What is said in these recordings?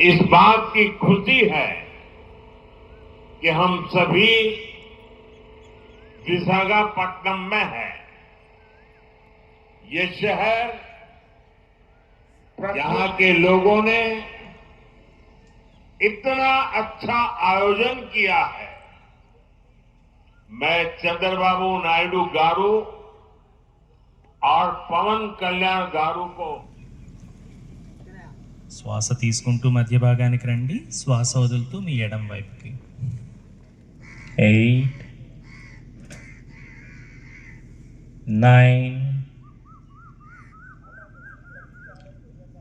इस बात की खुशी है कि हम सभी विशाखापट्टनम में है। ये शहर यहाँ के लोगों ने इतना अच्छा आयोजन किया है। मैं चंद्रबाबू नायडू गारू और पवन कल्याण गारू को శ్వాస తీసుకుంటూ మధ్య భాగానికి రండి. శ్వాస వదులుతూ మీ ఎడం వైపుకి. ఎయిట్ నైన్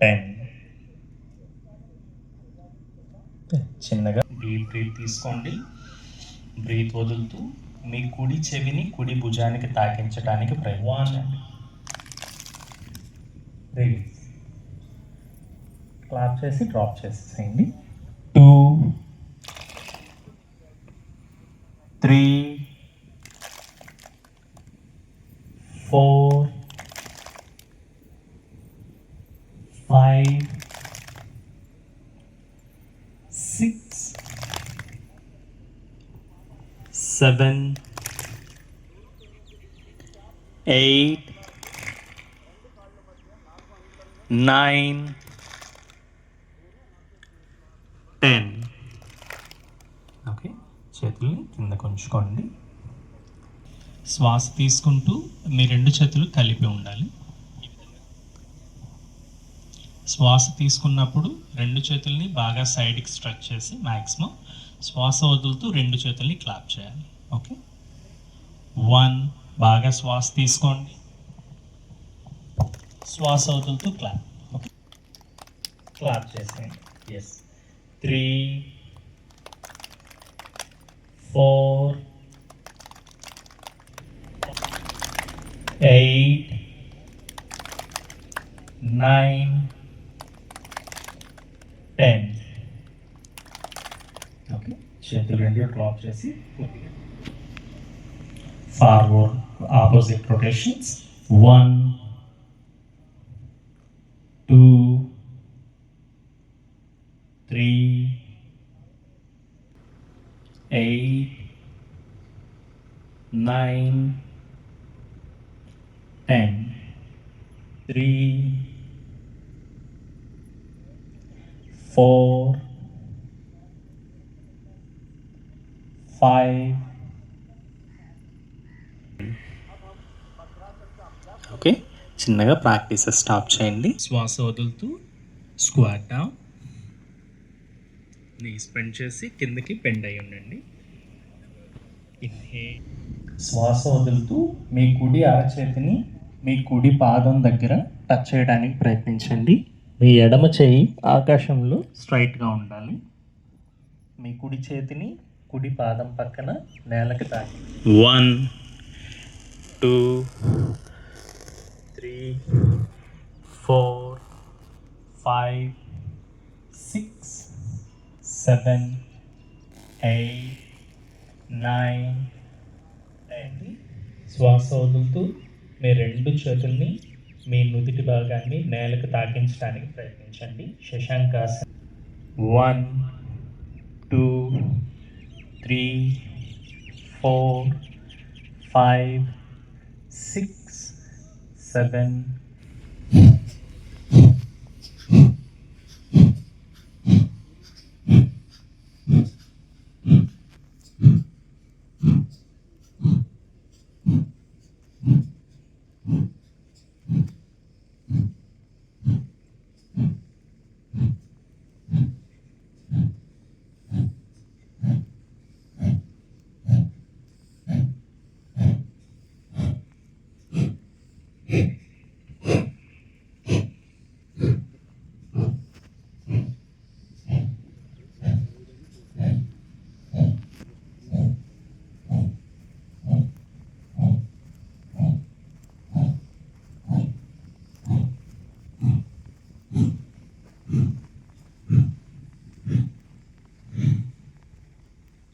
టెన్ చిన్నగా. డీప్ బ్రీత్ తీసుకోండి. బ్రీత్ వదులుతూ మీ కుడి చెవిని కుడి భుజానికి తాకించడానికి ప్రయత్నించండి. రిలీజ్ క్లాప్ చేసి డ్రాప్ చేసేసేయండి. Two three four five six seven eight nine ten okay చేతుల్ని కిందకు ఉంచుకోండి శ్వాస తీసుకుంటూ మీ రెండు చేతులు కలిపి ఉండాలి. శ్వాస తీసుకున్నప్పుడు రెండు చేతుల్ని బాగా సైడ్కి స్ట్రెచ్ చేసి మ్యాక్సిమం శ్వాస వదులుతూ రెండు చేతుల్ని క్లాప్ చేయాలి. ఓకే? వన్ బాగా శ్వాస తీసుకోండి. శ్వాస వదులుతూ క్లాప్. ఓకే? క్లాప్ చేసేయండి. Yes three four eight nine ten okay చేతులు రెండు డ్రాప్ చేసి forward opposite rotations one two three, eight, nine, ten. Three, four, five. Okay చిన్నగా ప్రాక్టీసెస్ స్టాప్ చేయండి శ్వాస వదులుతూ స్క్వాట్ డౌన్ నీస్ బెండ్ చేసి కిందకి బెండ్ అయి ఉండండి. ఇన్హే శ్వాస వదులుతూ మీ కుడి అరచేతిని మీ కుడి పాదం దగ్గర టచ్ చేయడానికి ప్రయత్నించండి. మీ ఎడమ చేయి ఆకాశంలో స్ట్రైట్గా ఉండాలి. మీ కుడి చేతిని కుడి పాదం పక్కన నేలకి తాకి. One two three four five seven eight nine అండి శ్వాస వదులుతూ మీ రెండు చేతుల్ని మీ నుదిటి భాగాన్ని నేలకు తాకించడానికి ప్రయత్నించండి. శశాంకాసన్ one two three four five six seven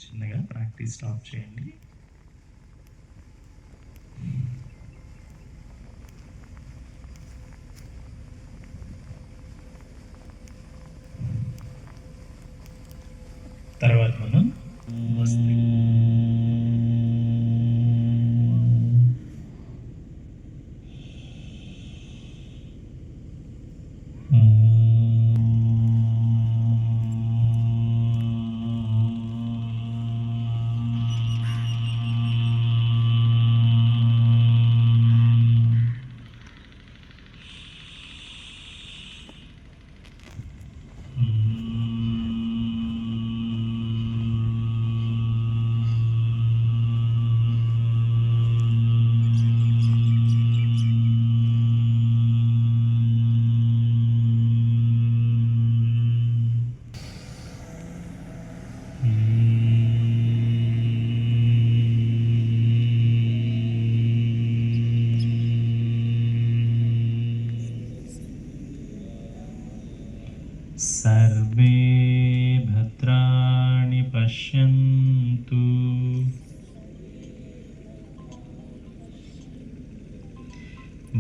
చిన్నగా ప్రాక్టీస్ స్టాప్ చేయండి. తర్వాత మనం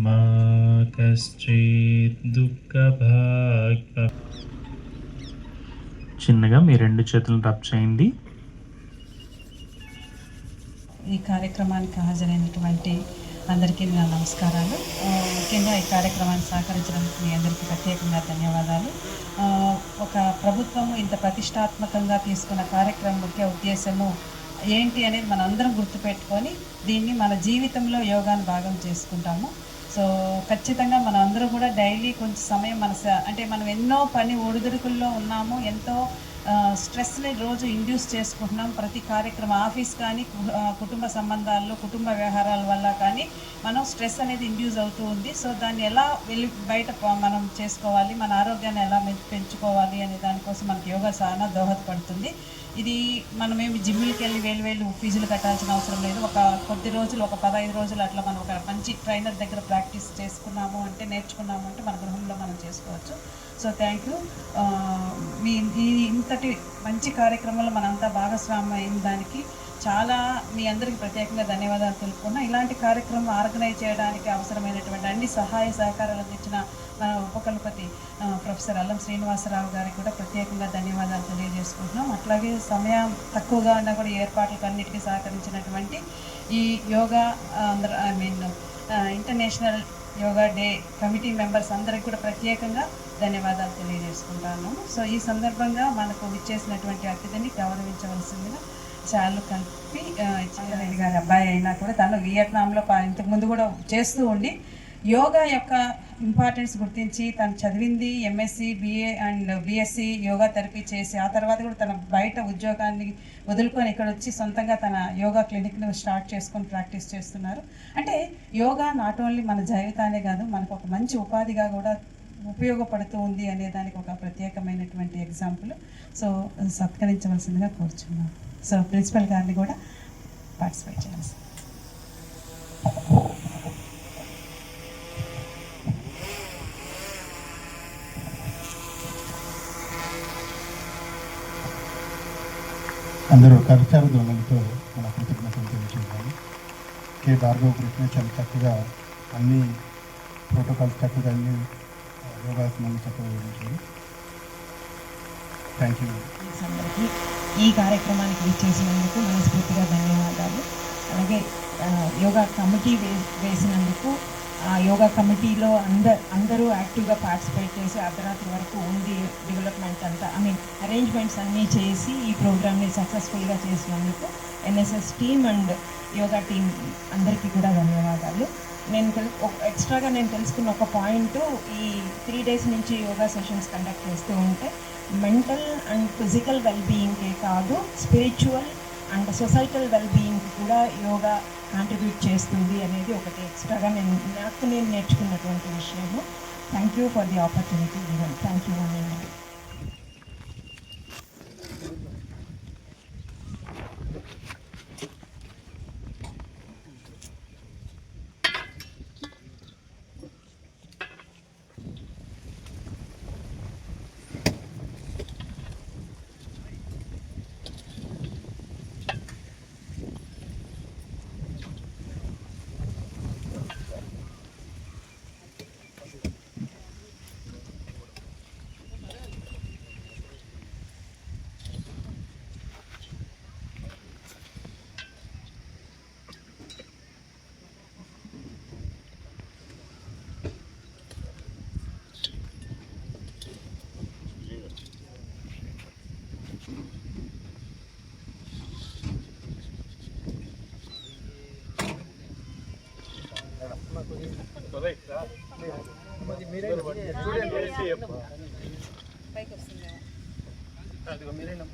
మా చిన్నగా మీ రెండు చేతులను రబ్ చేయండి. ఈ కార్యక్రమానికి హాజరైనటువంటి అందరికీ నా నమస్కారాలు. ముఖ్యంగా ఈ కార్యక్రమాన్ని సహకరించడానికి మీ అందరికీ ప్రత్యేకంగా ధన్యవాదాలు. ఒక ప్రభుత్వం ఇంత ప్రతిష్టాత్మకంగా తీసుకున్న కార్యక్రమం ముఖ్య ఉద్దేశము ఏంటి అనేది మనం అందరం గుర్తుపెట్టుకొని దీన్ని మన జీవితంలో యోగాను భాగం చేసుకుంటాము. సో ఖచ్చితంగా మనం అందరూ కూడా డైలీ కొంచెం సమయం మన అంటే మనం ఎన్నో పని ఒడిదుడుకుల్లో ఉన్నాము ఎంతో స్ట్రెస్ని రోజు ఇండ్యూస్ చేసుకుంటున్నాం. ప్రతి కార్యక్రమం ఆఫీస్ కానీ కుటుంబ సంబంధాల్లో కుటుంబ వ్యవహారాల వల్ల కానీ మనం స్ట్రెస్ అనేది ఇండ్యూస్ అవుతూ ఉంది. సో దాన్ని ఎలా వెళ్ళి బయట మనం చేసుకోవాలి? మన ఆరోగ్యాన్ని ఎలా పెంచుకోవాలి అనే దానికోసం మనకి యోగా చాలా దోహదపడుతుంది. ఇది మనమేమి జిమ్లకి వెళ్ళి వేలు వేలు ఫీజులు కట్టాల్సిన అవసరం లేదు. ఒక కొద్ది రోజులు ఒక పదహైదు రోజులు అట్లా మనం ఒక మంచి ట్రైనర్ దగ్గర ప్రాక్టీస్ చేసుకున్నాము అంటే నేర్చుకున్నాము అంటే మన గృహంలో మనం చేసుకోవచ్చు. So thank you. మీ ఈ ఇంతటి మంచి కార్యక్రమంలో మనంతా భాగస్వామ్యం అయిన దానికి చాలా మీ అందరికీ ప్రత్యేకంగా ధన్యవాదాలు తెలుపుకున్నా. ఇలాంటి కార్యక్రమం ఆర్గనైజ్ చేయడానికి అవసరమైనటువంటి అన్ని సహాయ సహకారాలు అందించిన మన ఉపకులపతి ప్రొఫెసర్ అల్లం శ్రీనివాసరావు గారికి కూడా ప్రత్యేకంగా ధన్యవాదాలు తెలియజేసుకుంటున్నాం. అట్లాగే సమయం తక్కువగా ఉన్నా కూడా ఏర్పాట్లకు అన్నిటికీ సహకరించినటువంటి ఈ yoga I mean International Yoga Day committee members అందరికి కూడా ప్రత్యేకంగా ధన్యవాదాలు తెలియజేసుకుంటాను. సో ఈ సందర్భంగా మనకు విచ్చేసినటువంటి అతిథిని గౌరవించవలసిందిగా చాలు కలిపి రెడ్డి గారి అబ్బాయి అయినా కూడా తను వియత్నాంలో ఇంతకు ముందు కూడా చేస్తూ ఉండి యోగా యొక్క ఇంపార్టెన్స్ గుర్తించి తను చదివింది MSc BA and BSc yoga therapy చేసి ఆ తర్వాత కూడా తన బయట ఉద్యోగాన్ని వదులుకొని ఇక్కడ వచ్చి సొంతంగా తన యోగా క్లినిక్ను స్టార్ట్ చేసుకొని ప్రాక్టీస్ చేస్తున్నారు. అంటే యోగా నాట్ ఓన్లీ మన జీవితానే కాదు మనకు ఒక మంచి ఉపాధిగా కూడా ఉపయోగపడుతూ ఉంది అనే దానికి ఒక ప్రత్యేకమైనటువంటి ఎగ్జాంపుల్ సో సత్కరించవలసిందిగా కోరుచున్నాను. సో ప్రిన్సిపల్ గారిని కూడా పార్టిసిపేట్ చేయాలి అందరూ కరచాల ధ్వనులతో మన కృతజ్ఞతలు తెలియజేయాలి. కె. భార్గవ కృష్ణ చాలా చక్కగా అన్ని ప్రోటోకాల్స్ చక్కగా అన్ని యోగాసనాలు చక్కగా వివరించారు. థ్యాంక్ యూ ఈ కార్యక్రమానికి విచ్చేసినందుకు మనస్ఫూర్తిగా ధన్యవాదాలు. అలాగే యోగా కమిటీ వే వేసినందుకు ఆ యోగా కమిటీలో అందరు అందరూ యాక్టివ్గా పార్టిసిపేట్ చేసి అర్ధరాత్రి వరకు ఉంది డెవలప్మెంట్ అంతా ఐ మీన్ అరేంజ్మెంట్స్ అన్నీ చేసి ఈ ప్రోగ్రామ్ని సక్సెస్ఫుల్గా చేసినందుకు NSS team and yoga team అందరికీ కూడా ధన్యవాదాలు. నేను తెలుసు ఒక ఎక్స్ట్రాగా నేను తెలుసుకున్న ఒక పాయింట్ ఈ త్రీ డేస్ నుంచి యోగా సెషన్స్ కండక్ట్ చేస్తూ ఉంటే మెంటల్ అండ్ ఫిజికల్ వెల్బీయింగ్కే కాదు spiritual and societal well being కూడా యోగా కాంట్రిబ్యూట్ చేస్తుంది అనేది ఒకటి ఎక్స్ట్రాగా నేను నాకు నేను నేర్చుకున్నటువంటి విషయము. Thank you for the opportunity thank you అండి వెనక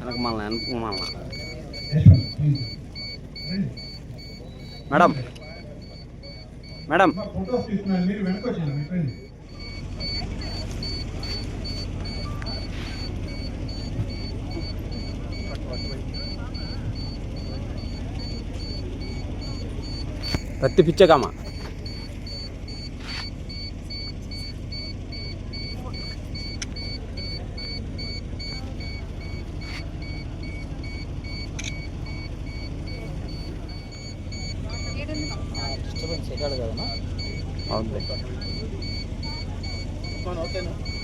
వెనక మళ్ళీ వెనక మళ్ళీ. మేడం. మేడం. అమ్మా, ఫోటోస్ తీసుకున్నాను మీరు